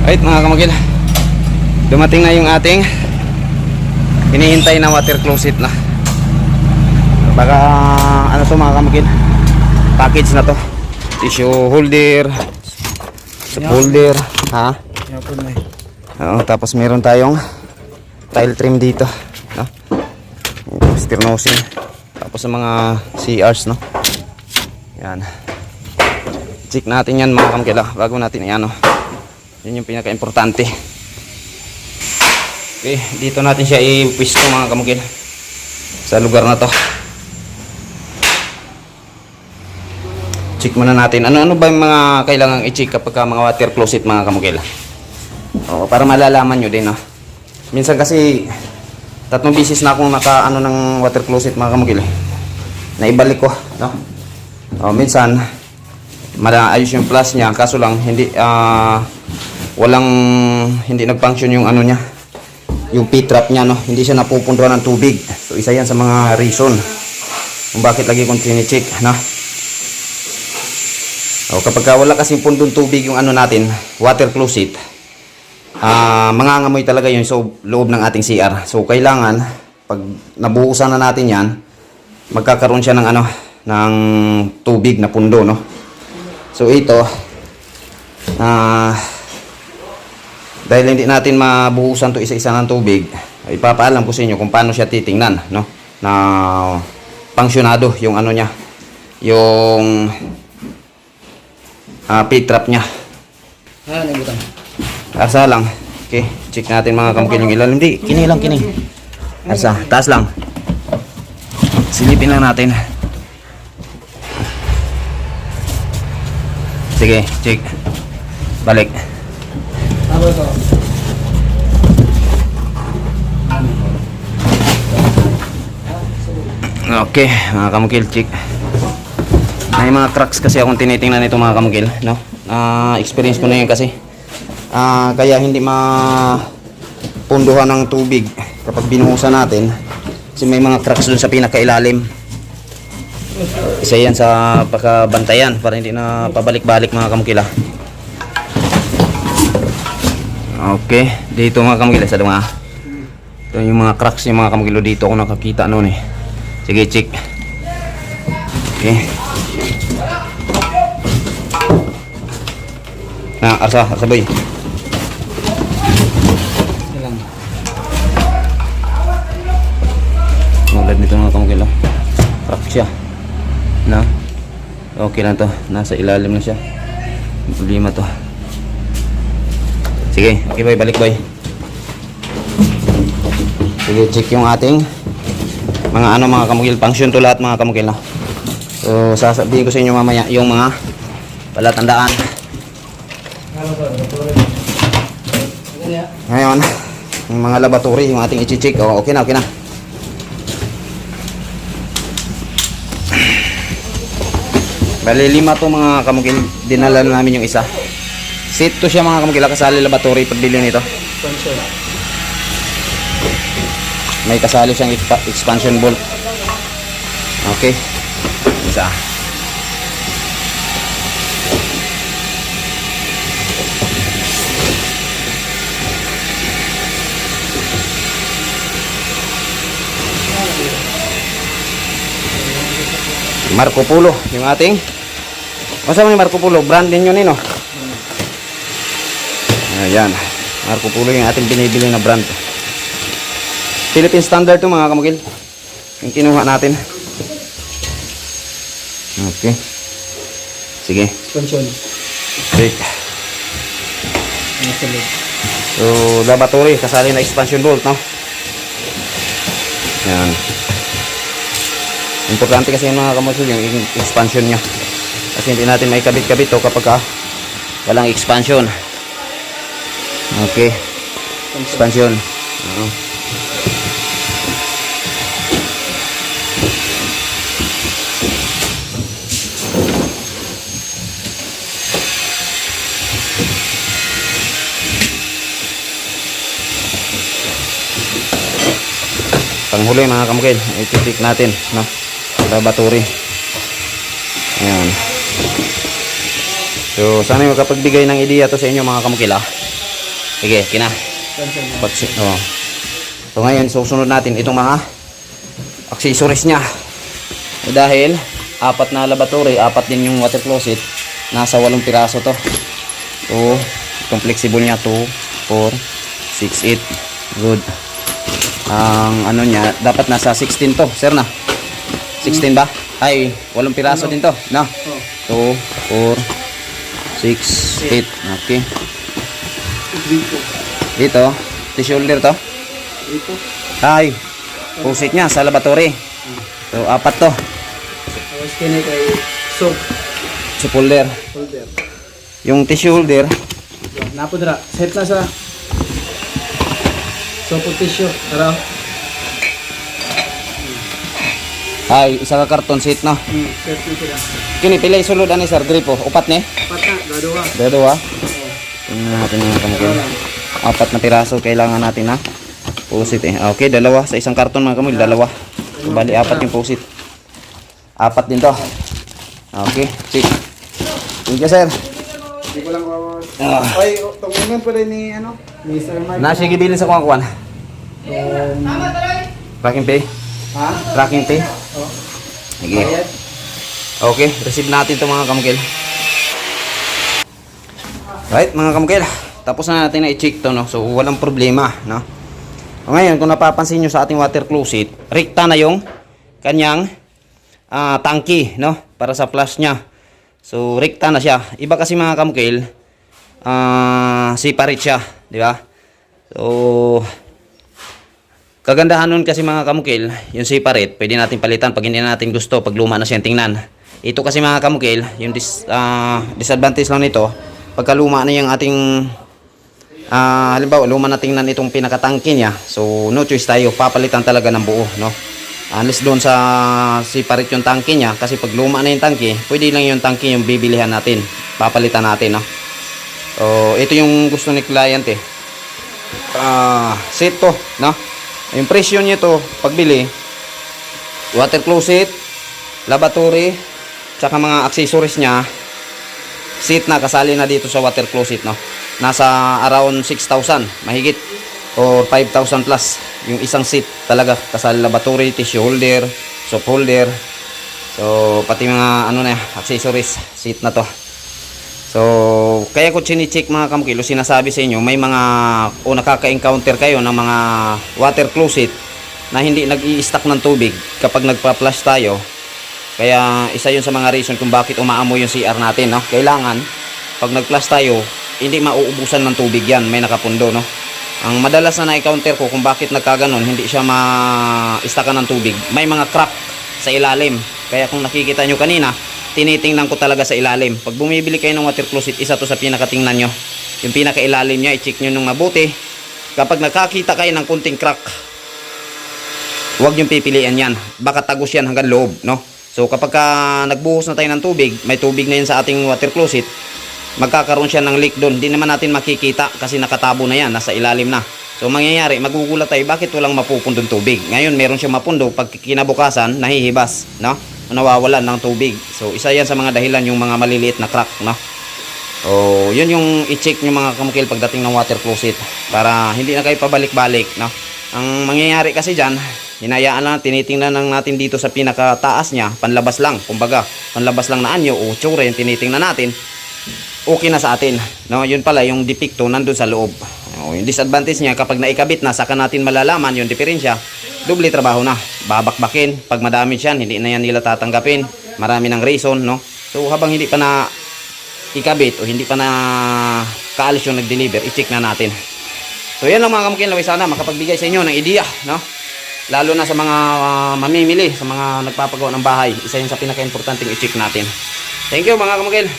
Alright mga kamagil. Dumating na yung ating hinihintay na water closet na. Baka ano to mga kamagil. Package na to. Tissue holder. Soup holder. Ha? Oo, tapos meron tayong tile trim dito. No? Stirnosin. Tapos sa mga CRs, no? Yan. Check natin yan mga kamkila bago natin yan, no? Yan yung pinaka-importante. Okay, dito natin siya i-pwisto mga kamukil. Sa lugar na to. Check muna natin. Ano-ano ba yung mga kailangang i-check kapag ka mga water closet mga kamukil? Oo, para malalaman nyo din, no? Minsan kasi, tatlong bisis na akong naka, ano, ng water closet, mga kamugil. Naibalik ko, no? O, minsan, malaayos yung plus niya, kaso lang, hindi, ah, walang, hindi nag-function yung ano niya, yung P-trap niya, no? Hindi siya napupunduhan ng tubig. So, isa yan sa mga reason kung bakit lagi kong tinicheck, no? O, kapag ka wala kasing pundong tubig yung ano natin, water closet, ah mangangamoy talaga yung so, loob ng ating CR. So kailangan pag nabuhusan na natin 'yan, magkakaroon siya ng ano ng tubig na pundo, no. So ito ah dahil hindi natin mabuhusan to isa-isa ng tubig, ipapaalam ko sa inyo kung paano siya titingnan, no? Na pangsyonado yung ano niya, yung ah pit trap niya. Ah, naibutan. Asa lang. Okay, check natin mga kamukil yung ilalim. Hindi, kini lang, kini. Asa, taas lang. Silipin lang natin. Sige, check. Balik. Okay, mga kamukil, check. May mga cracks kasi akong tinitingnan nito mga kamukil, no? Ah, experience ko na yun kasi. Ah, kaya hindi mapunduhan ng tubig kapag binuhusan natin. Kasi may mga cracks dun sa pinakailalim. Isa yan sa pagkabantayan para hindi na pabalik-balik mga kamukila. Okay, dito mga kamukila sa mga ito yung mga cracks yung mga kamukilo dito ako nakakita noon eh. Sige, check. Okay. Na, asa, asa boy. Ilang. Mulad nito mga kamukilo. Crack siya. Okay lang to. Nasa ilalim na siya. Problema to. Sige, okay boy, balik boy. Sige, check yung ating mga ano mga kamukil. Function to lahat mga kamukil na. So, sasabihin ko sa inyo mamaya yung mga palatandaan. Ngayon, yung mga laboratory, yung ating i-check. Oh, okay na, okay na. Bali, lima to mga kamukil. Dinala na namin yung isa. Set to siya mga kamukil. Kasali laboratory pagbili nito. Sponsor. May kasali siyang expa- expansion bolt. Okay. Isa. Marco Polo, yung ating Mo yung Marco Polo? Brand din yun eh, no? Ayan. Marco Polo yung ating binibili na brand. Philippine standard to mga kamukil. Yung kinuha natin. Okay. Sige. Sponsor. Okay. So, laboratory, kasali na expansion bolt, no? Yan. Importante kasi yung mga kamukil, yung expansion niya. Kasi hindi natin may kabit-kabit to kapag ah, walang expansion. Okay. Expansion. Oo. Panghuli mga kamukil, ititik natin, no? Laboratory. Ayan. So, sana yung makapagbigay ng ideya to sa inyo mga kamukil, ah. Sige, kina. Patsi, oh. So ngayon, susunod natin itong mga accessories niya. Dahil, apat na laboratory, apat din yung water closet. Nasa walong piraso to. So, itong flexible niya, 2, 4, 6, 8. Good. Ang ano niya, dapat nasa 16 to. Sir na. 16 ba? Ay, walong piraso din to. No? Oh. 2, 4, 6, 8. Okay. Dito. Dito, the shoulder to. Dito. Ay, pusit niya sa laboratory. So, apat to. Tapos kini kay soap Sa folder. Yung tissue holder, Yan, Napo dira. Set na sa soap tissue. Tara. Ay, isa ka karton sheet, no? Hmm, set na sila. Kini, pilay sulod, ano, sir, gripo. Upat ni? Pata, gaduha. Dalawa. Oh. Tingnan natin yung kamukha. Apat na piraso, kailangan natin, ha? Pusit, eh. Okay, dalawa. Sa isang karton, mga kamil, dalawa. Bali, apat yung pusit. Apat din to. Okay, check. Thank you, sir. Hindi ko lang kawawas. Ah. Ay, oh, tungunan pala ni ano, ni Sir Mike. Nasi gibilin sa kuwan-kuwan. Um, Tracking pay. ha? Tracking pay. Oh. Sige. Okay, receive natin ito mga kamukil. Right, mga kamukil. Tapos na natin na i-check to, no? So, walang problema, no? O ngayon, kung napapansin nyo sa ating water closet, rikta na yung kanyang ah, tangki, no? Para sa flush niya. So, rikta na siya. Iba kasi mga kamukil, ah, separate siya, di ba? So, Kagandahan nun kasi mga kamukil, yung separate, pwede natin palitan pag hindi na natin gusto, pag luma na siyang tingnan. Ito kasi mga kamukil, yung dis, ah, disadvantage lang nito, pagka luma na yung ating, ah, halimbawa, luma na tingnan itong pinakatangke niya, so no choice tayo, papalitan talaga ng buo, no? Unless doon sa separate yung tangke niya, kasi pag luma na yung tangke, pwede lang yung tangke yung bibilihan natin, papalitan natin, no? So, ito yung gusto ni client eh. Ah, set to, no? Yung presyo nito, pagbili, water closet, lavatory, tsaka mga accessories niya, seat na kasali na dito sa water closet, no? Nasa around 6,000, mahigit, or 5,000 plus, yung isang seat talaga, kasali lavatory, tissue holder, soap holder, so pati mga ano na, accessories, seat na to. So, kaya ko chine-check mga kamukilo, sinasabi sa inyo, may mga, o nakaka-encounter kayo ng mga water closet na hindi nag stock ng tubig kapag nagpa-flush tayo. Kaya isa yun sa mga reason kung bakit umaamoy yung CR natin, no? Kailangan, pag nag-flush tayo, hindi mauubusan ng tubig yan, may nakapundo, no? Ang madalas na na-encounter ko kung bakit nagkaganon, hindi siya ma-stockan ng tubig, may mga crack sa ilalim. Kaya kung nakikita nyo kanina, tinitingnan ko talaga sa ilalim. Pag bumibili kayo ng water closet, isa to sa pinakatingnan nyo. Yung pinakailalim niya, i-check nyo nung mabuti. Kapag nakakita kayo ng kunting crack, huwag yung pipilian yan. Baka tagos yan hanggang loob, no? So kapag ka nagbuhos na tayo ng tubig, may tubig na yan sa ating water closet, magkakaroon siya ng leak doon. Hindi naman natin makikita kasi nakatabo na yan, nasa ilalim na. So mangyayari, magugulat tayo, bakit walang mapupundong tubig? Ngayon, meron siya mapundo, pag kinabukasan, nahihibas, no? Nawawalan ng tubig. So isa yan sa mga dahilan yung mga maliliit na crack, no? O, yun yung i-check nyo mga kamukil pagdating ng water closet para hindi na kayo pabalik-balik, no? Ang mangyayari kasi dyan, hinayaan lang, tinitingnan lang natin dito sa pinakataas niya, panlabas lang, kumbaga, panlabas lang na anyo o tsura yung tinitingnan natin, okay na sa atin. No, yun pala yung depicto nandun sa loob. O, yung disadvantage niya kapag naikabit na saka natin malalaman yung diferensya, doble trabaho na. Babakbakin, pag madami siyan, hindi na yan nila tatanggapin. Marami ng reason, no? So habang hindi pa na ikabit o hindi pa na kaalis yung nag-deliver, i-check na natin. So yan lang mga kamukilaway, sana makapagbigay sa inyo ng ideya, no? Lalo na sa mga ah, mamimili, sa mga nagpapagawa ng bahay. Isa yun sa pinaka-importanting i-check natin. Thank you mga kamukil.